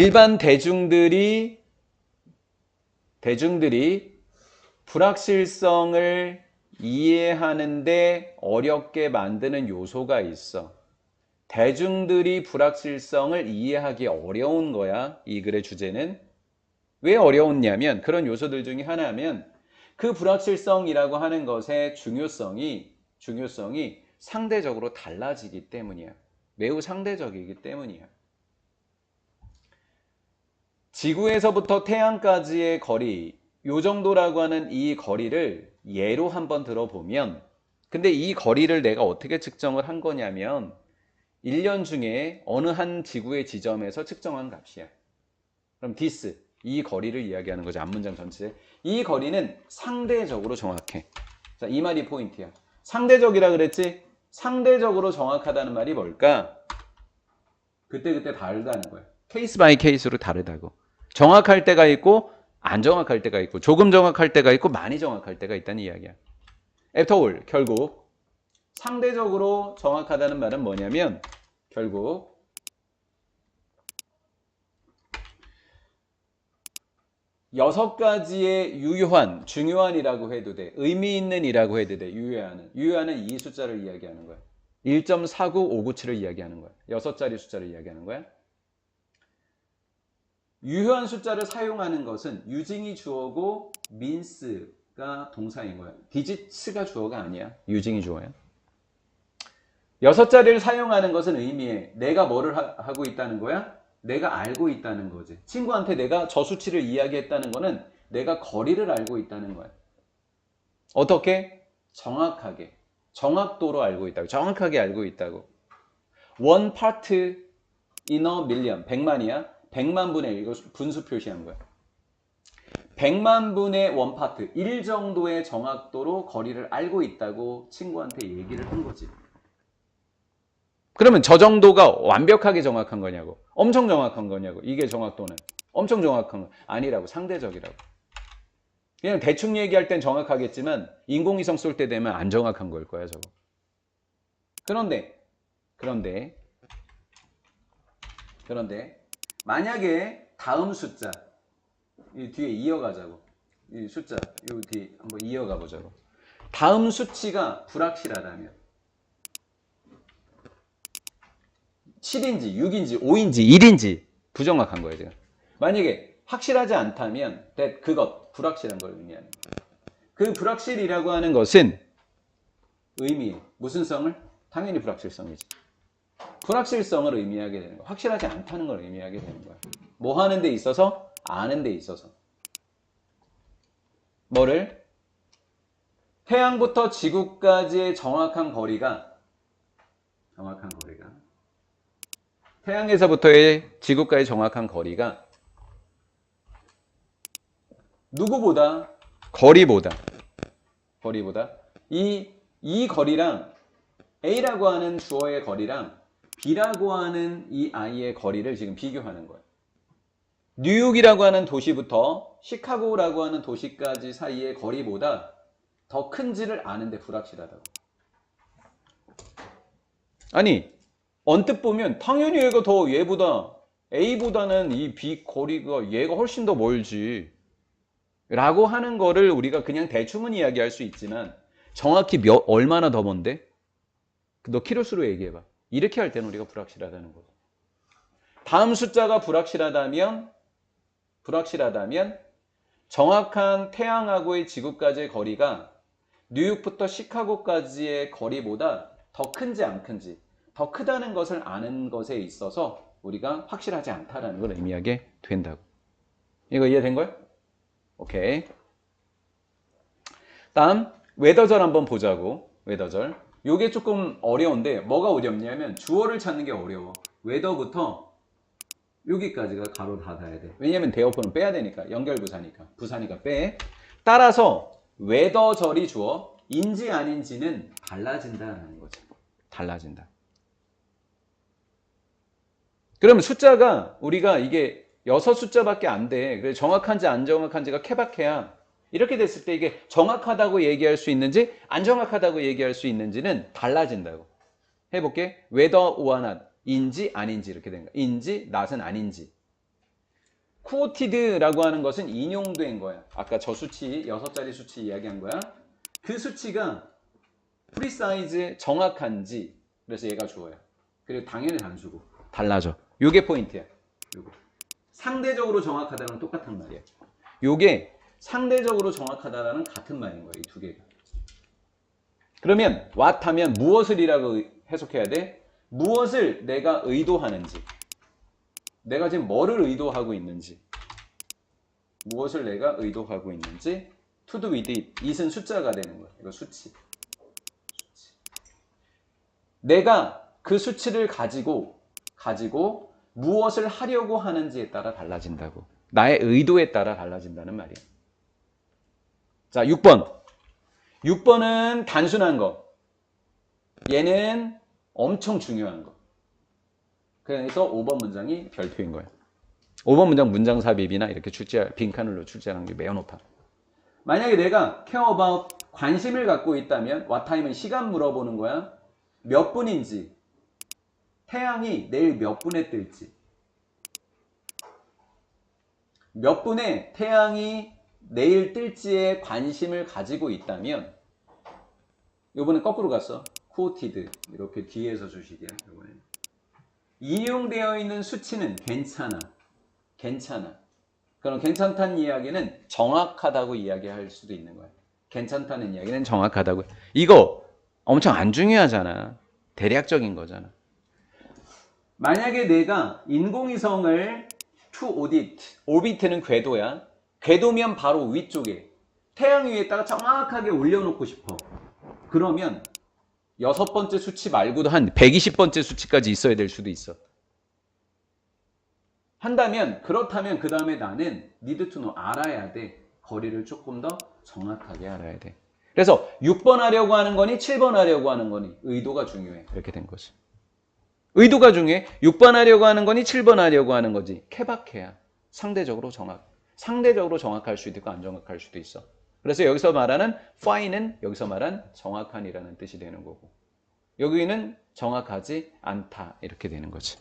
일반 대중들이 대중들이 불확실성을 이해하는데 어렵게 만드는 요소가 있어. 대중들이 불확실성을 이해하기 어려운 거야. 이 글의 주제는. 왜 어려웠냐면 그런 요소들 중에 하나면 그 불확실성이라고 하는 것의 중요성이 중요성이 상대적으로 달라지기 때문이야. 매우 상대적이기 때문이야. 지구에서부터 태양까지의 거리, 요 정도라고 하는 이 거리를 예로 한번 들어보면, 근데 이 거리를 내가 어떻게 측정을 한 거냐면, 1년 중에 어느 한 지구의 지점에서 측정한 값이야. 그럼 this, 이 거리를 이야기하는 거죠. 앞문장 전체. 이 거리는 상대적으로 정확해. 자, 이 말이 포인트야. 상대적이라 그랬지? 상대적으로 정확하다는 말이 뭘까? 그때그때 다르다는 거야. 케이스 바이 케이스로 다르다고. 정확할 때가 있고 안 정확할 때가 있고 조금 정확할 때가 있고 많이 정확할 때가 있다는 이야기야. All, 결국 상대적으로 정확하다는 말은 뭐냐면 결국 여섯 가지의 유효한, 중요한이라고 해도 돼. 의미 있는이라고 해도 돼. 유효한은. 유효한은 이 숫자를 이야기하는 거야. 1.49597을 이야기하는 거야. 여섯 자리 숫자를 이야기하는 거야. 유효한 숫자를 사용하는 것은 유징이 주어고 민스가 동사인 거야. 디지츠가 주어가 아니야. 유징이 주어야. 여섯 자리를 사용하는 것은 의미해. 내가 뭐를 하, 고 있다는 거야? 내가 알고 있다는 거지. 친구한테 내가 저 수치를 이야기했다는 거는 내가 거리를 알고 있다는 거야. 어떻게? 정확하게. 정확도로 알고 있다고. 정확하게 알고 있다고. 원 파트 이너 밀리언. 100만이야. 100만 분의 1. 이거 분수 표시한 거야. 100만 분의 원 파트. 1 정도의 정확도로 거리를 알고 있다고 친구한테 얘기를 한 거지. 그러면 저 정도가 완벽하게 정확한 거냐고. 엄청 정확한 거냐고. 이게 정확도는. 엄청 정확한 거. 아니라고. 상대적이라고. 그냥 대충 얘기할 땐 정확하겠지만 인공위성 쏠 때 되면 안 정확한 걸 거야, 저거. 그런데, 그런데, 그런데, 만약에 다음 숫자, 이 뒤에 이어가자고. 이 숫자, 요 뒤에 한번 이어가 보자고. 다음 수치가 불확실하다면, 7인지 6인지 5인지 1인지 부정확한 거예요 지금. 만약에 확실하지 않다면 that 그것 불확실한 걸 의미하는 거예요. 그 불확실이라고 하는 것은 의미 무슨 성을? 당연히 불확실성이지. 불확실성을 의미하게 되는 거. 확실하지 않다는 걸 의미하게 되는 거야. 뭐 하는 데 있어서 아는 데 있어서. 뭐를? 태양부터 지구까지의 정확한 거리가 정확한 거리가 태양에서부터의 지구까지 정확한 거리가 누구보다 거리보다 거리보다 이, 이 거리랑 A라고 하는 주어의 거리랑 B라고 하는 이 아이의 거리를 지금 비교하는 거예요. 뉴욕이라고 하는 도시부터 시카고라고 하는 도시까지 사이의 거리보다 더 큰지를 아는데 불확실하다고. 아니 언뜻 보면 당연히 얘가 더 얘보다 A보다는 이 B 거리가 얘가 훨씬 더 멀지 라고 하는 거를 우리가 그냥 대충은 이야기할 수 있지만 정확히 몇 얼마나 더 먼데? 너 키로수로 얘기해봐 이렇게 할 때는 우리가 불확실하다는 거죠 다음 숫자가 불확실하다면 불확실하다면 정확한 태양하고의 지구까지의 거리가 뉴욕부터 시카고까지의 거리보다 더 큰지 안 큰지 더 크다는 것을 아는 것에 있어서 우리가 확실하지 않다라는 걸 의미하게 된다고. 이거 이해된 거예요? 오케이. 다음 웨더절 한번 보자고. 웨더절. 요게 조금 어려운데 뭐가 어렵냐면 주어를 찾는 게 어려워. 웨더부터 여기까지가 가로 닫아야 돼. 왜냐면 대어포는 빼야 되니까. 연결 부사니까. 부사니까 빼. 따라서 웨더절이 주어 인지 아닌지는 달라진다라는 거죠. 달라진다. 그러면 숫자가 우리가 이게 여섯 숫자밖에 안 돼. 그래서 정확한지 안 정확한지가 케바케야. 이렇게 됐을 때 이게 정확하다고 얘기할 수 있는지 안 정확하다고 얘기할 수 있는지는 달라진다고. 해볼게. whether or not 인지 아닌지 이렇게 된 거야. 인지 not은 아닌지. 쿠오티드라고 하는 것은 인용된 거야. 아까 저 수치, 여섯 자리 수치 이야기한 거야. 그 수치가 프리사이즈 정확한지 그래서 얘가 주어요. 그리고 당연히 단수고 달라져. 요게 포인트야. 요거. 상대적으로 정확하다는 건 똑같은 말이야. 요게 상대적으로 정확하다라는 같은 말인 거야. 이두 개가. 그러면 what 하면 무엇을 이라고 의- 해석해야 돼? 무엇을 내가 의도하는지. 내가 지금 뭐를 의도하고 있는지. 무엇을 내가 의도하고 있는지. to do with it. it은 숫자가 되는 거야. 이거 수치. 수치. 내가 그 수치를 가지고 가지고 무엇을 하려고 하는지에 따라 달라진다고. 나의 의도에 따라 달라진다는 말이야. 자, 6번. 6번은 단순한 거. 얘는 엄청 중요한 거. 그래서 5번 문장이 별표인 거야. 5번 문장 문장 삽입이나 이렇게 출제 빈칸으로 출제하는 게 매우 높아. 만약에 내가 care about 관심을 갖고 있다면 what time은 시간 물어보는 거야. 몇 분인지 태양이 내일 몇 분에 뜰지 몇 분에 태양이 내일 뜰지에 관심을 가지고 있다면 요번에 거꾸로 갔어. quoted 이렇게 뒤에서 주식이야. 요번에 인용되어 있는 수치는 괜찮아. 괜찮아. 그럼 괜찮다는 이야기는 정확하다고 이야기할 수도 있는 거야. 괜찮다는 이야기는 정확하다고. 이거 엄청 안 중요하잖아. 대략적인 거잖아. 만약에 내가 인공위성을 to orbit, orbit는 궤도야. 궤도면 바로 위쪽에 태양 위에다가 정확하게 올려놓고 싶어. 그러면 여섯 번째 수치 말고도 한 120번째 수치까지 있어야 될 수도 있어. 한다면 그렇다면 그 다음에 나는 need to know 알아야 돼. 거리를 조금 더 정확하게 알아야 돼. 그래서 6번 하려고 하는 거니 7번 하려고 하는 거니 의도가 중요해. 이렇게 된 거지. 의도가 중요해. 6번 하려고 하는 거니 7번 하려고 하는 거지. 케바케야. 상대적으로 정확. 상대적으로 정확할 수도 있고 안 정확할 수도 있어. 그래서 여기서 말하는 fine은 여기서 말한 정확한이라는 뜻이 되는 거고 여기는 정확하지 않다 이렇게 되는 거지.